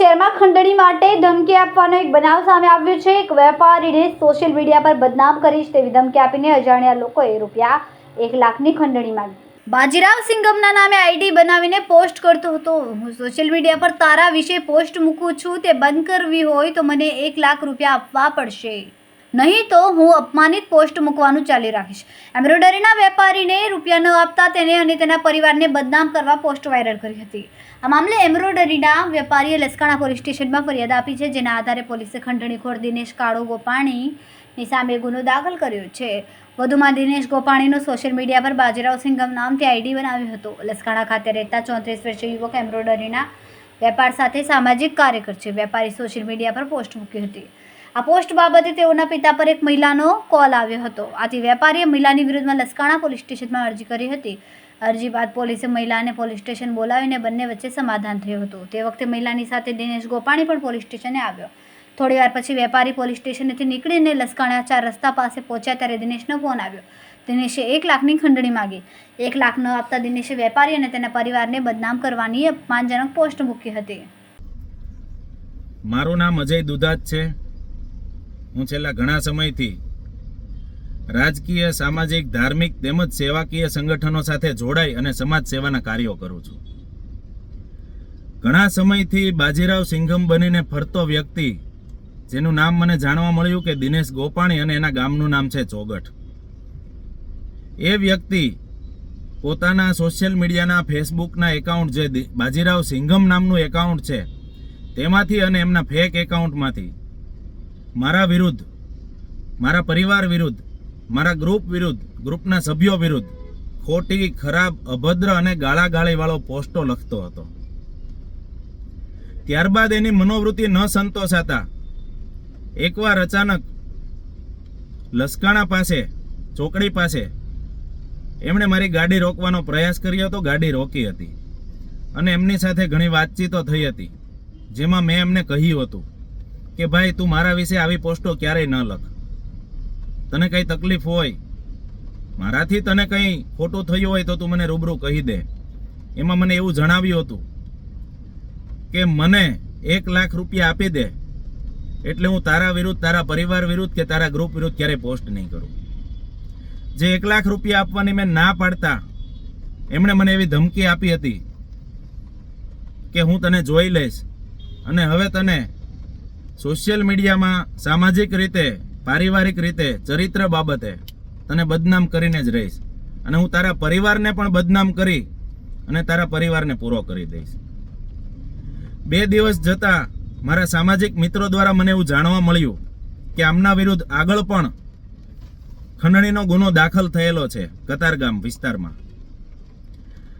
ખંડણી માટે ધમકી આપવાનો એક બનાવ સામે આવ્યો છે. એક વેપારીને સોશિયલ મીડિયા પર બદનામ કરીશ તેવી ધમકી આપીને અજાણ્યા લોકોએ રૂપિયા એક લાખની ખંડણી માંગી. બાજીરાવ સિંગમના નામે આઈડી બનાવીને પોસ્ટ કરતો હતો. હું સોશિયલ મીડિયા પર તારા વિશે પોસ્ટ મૂકું છું, તે બંધ કરવી હોય તો મને એક લાખ રૂપિયા આપવા પડશે. નહીં તો હું અપમાનિત પોસ્ટ મૂકવાનું ચાલી રાખીશ. એમ્બ્રોઇડરીના વેપારીને રૂપિયા ન આપતા તેને અને તેના પરિવારને બદનામ કરવા પોસ્ટ વાયરલ કરી હતી. આ મામલે એમ્બ્રોઇડરીના વેપારીએ લસકાણા પોલીસ સ્ટેશનમાં ફરિયાદ આપી છે, જેના આધારે પોલીસે ખંડણીખોર દિનેશ કાળુ ગોપાણીની સામે ગુનો દાખલ કર્યો છે. વધુમાં દિનેશ ગોપાણીનો સોશિયલ મીડિયા પર બાજીરાવ સિંઘમ નામથી આઈડી બનાવ્યું હતું. લસકાણા ખાતે રહેતા ચોત્રીસ વર્ષીય યુવક એમ્બ્રોઇડરીના વેપાર સાથે સામાજિક કાર્યકર છે. વેપારી સોશિયલ મીડિયા પર પોસ્ટ મૂકી હતી. આ પોસ્ટ બાબતે તેઓના પિતા પર એક મહિલાનો કોલ આવ્યો હતો. આથી વેપારીએ મહિલાની વિરુદ્ધમાં લસકાણા પોલીસ સ્ટેશનમાં અરજી કરી હતી. અરજી બાદ પોલીસે મહિલાને પોલીસ સ્ટેશન બોલાવીને બંને વચ્ચે સમાધાન થયું હતું. તે વખતે મહિલાની સાથે દિનેશ ગોપાણી પણ પોલીસ સ્ટેશને આવ્યો. થોડીવાર પછી વેપારી પોલીસ સ્ટેશનેથી નીકળીને લસકાણા ચાર રસ્તા પાસે પહોંચ્યા ત્યારે દિનેશનો ફોન આવ્યો. દિનેશે એક લાખની ખંડણી માગી. એક લાખ ન આપતા દિનેશે વેપારી અને તેના પરિવારને બદનામ કરવાની અપમાનજનક પોસ્ટ મૂકી હતી. મારું નામ અજય દુધાત છે. હું છેલ્લા ઘણા સમયથી રાજકીય, સામાજિક, ધાર્મિક તેમજ સેવાકીય સંગઠનો સાથે જોડાઈ અને સમાજ સેવાના કાર્યો કરું છું. ઘણા સમયથી બાજીરાવ સિંઘમ બનીને ફરતો વ્યક્તિ, જેનું નામ મને જાણવા મળ્યું કે દિનેશ ગોપાણી અને એના ગામનું નામ છે ચોગઠ. એ વ્યક્તિ પોતાના સોશિયલ મીડિયાના, ફેસબુકના એકાઉન્ટ જે બાજીરાવ સિંઘમ નામનું એકાઉન્ટ છે, તેમાંથી અને એમના ફેક એકાઉન્ટમાંથી મારા વિરુદ્ધ, મારા પરિવાર વિરુદ્ધ, મારા ગ્રુપ વિરુદ્ધ, ગ્રુપના સભ્યો વિરુદ્ધ ખોટી, ખરાબ, અભદ્ર અને ગાળાગાળીવાળો પોસ્ટો લખતો હતો. ત્યારબાદ એની મનોવૃત્તિ ન સંતોષાતા એકવાર અચાનક લસકાણા પાસે, ચોકડી પાસે એમણે મારી ગાડી રોકવાનો પ્રયાસ કર્યો હતો, ગાડી રોકી હતી. અને એમની સાથે ઘણી વાતચીતો થઈ હતી, જેમાં મેં એમને કહ્યું હતું કે ભાઈ, તું મારા વિશે આવી પોસ્ટો ક્યારેય ન લખ. તને કંઈ તકલીફ હોય, મારાથી તને કંઈ ખોટું થયું હોય તો તું મને રૂબરૂ કહી દે. એમાં મને એવું જણાવ્યું હતું કે મને એક લાખ રૂપિયા આપી દે એટલે હું તારા વિરુદ્ધ, તારા પરિવાર વિરુદ્ધ કે તારા ગ્રુપ વિરુદ્ધ ક્યારેય પોસ્ટ નહીં કરું. જે એક લાખ રૂપિયા આપવાની મેં ના પાડતા, એમણે મને એવી ધમકી આપી હતી કે હું તને જોઈ લઈશ અને હવે તને સોશિયલ મીડિયામાં સામાજિક રીતે, પારિવારિક રીતે ચરિત્ર બાબતે તને બદનામ કરીને જ રહીશ. અને હું તારા પરિવારને પણ બદનામ કરી અને તારા પરિવારને પૂરો કરી દઈશ. બે દિવસ જતાં મારા સામાજિક મિત્રો દ્વારા મને એવું જાણવા મળ્યું કે આમના વિરુદ્ધ આગળ પણ ખંડણીનો ગુનો દાખલ થયેલો છે કતારગામ વિસ્તારમાં.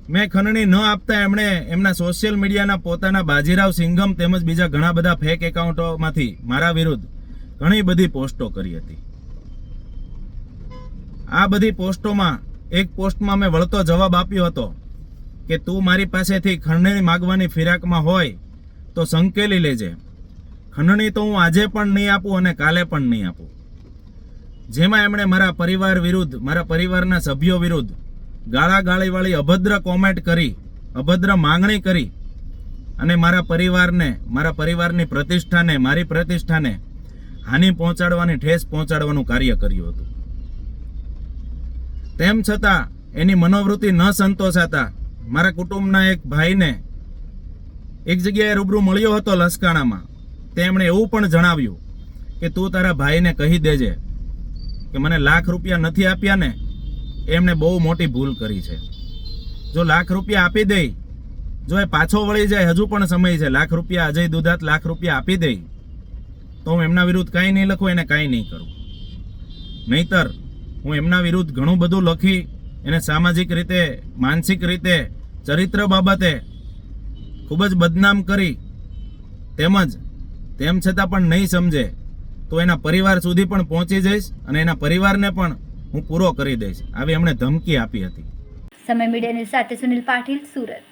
મેં ખંડણી ન આપતા એમણે એમના સોશિયલ મીડિયાના પોતાના બાજીરાવ સિંઘમ તેમજ બીજા ઘણા બધા ફેક એકાઉન્ટોમાંથી મારા વિરુદ્ધ ઘણી બધી પોસ્ટો કરી હતી. આ બધી પોસ્ટોમાં એક પોસ્ટમાં મેં વળતો જવાબ આપ્યો હતો કે તું મારી પાસેથી ખંડણી માગવાની ફિરાકમાં હોય તો સંકેલી લેજે. ખંડણી તો હું આજે પણ નહીં આપું અને કાલે પણ નહીં આપું. જેમાં એમણે મારા પરિવાર વિરુદ્ધ, મારા પરિવારના સભ્યો વિરુદ્ધ ગાળા ગાળીવાળી અભદ્ર કોમેન્ટ કરી, અભદ્ર માંગણી કરી અને મારા પરિવારને, મારા પરિવારની પ્રતિષ્ઠાને, મારી પ્રતિષ્ઠાને હાનિ પહોંચાડવાની ઠેસ પહોંચાડવાનું કાર્ય કર્યું હતું. તેમ છતાં, એની મનોવૃત્તિ ન સંતોષાતા મારા કુટુંબના એક ભાઈને એક જગ્યાએ રૂબરૂ મળ્યો હતો લસકાણામાં. તેમણે એવું પણ જણાવ્યું કે, તું તારા ભાઈને કહી દેજે કે, મને લાખ રૂપિયા નથી આપ્યા ને એમણે બહુ મોટી ભૂલ કરી છે. જો લાખ રૂપિયા આપી દે, જો એ પાછો વળી જાય, હજુ પણ સમય છે, લાખ રૂપિયા અજય દુધાત લાખ રૂપિયા આપી દે, તો હું એમના વિરુદ્ધ કાંઈ નહીં લખું, એને કાંઈ નહીં કરું. નહીતર, હું એમના વિરુદ્ધ ઘણું બધું લખી, એને સામાજિક રીતે, માનસિક રીતે, ચરિત્ર બાબતે ખૂબ જ બદનામ કરી, તેમજ તેમ છતાં પણ નહીં સમજે, તો એના પરિવાર સુધી પણ પહોંચી જઈશ અને એના પરિવારને પણ હું પૂરો કરી દઈશ. આવી એમણે ધમકી આપી હતી. સમય મીડિયાની સાથે સુનિલ પાટીલ, સુરત.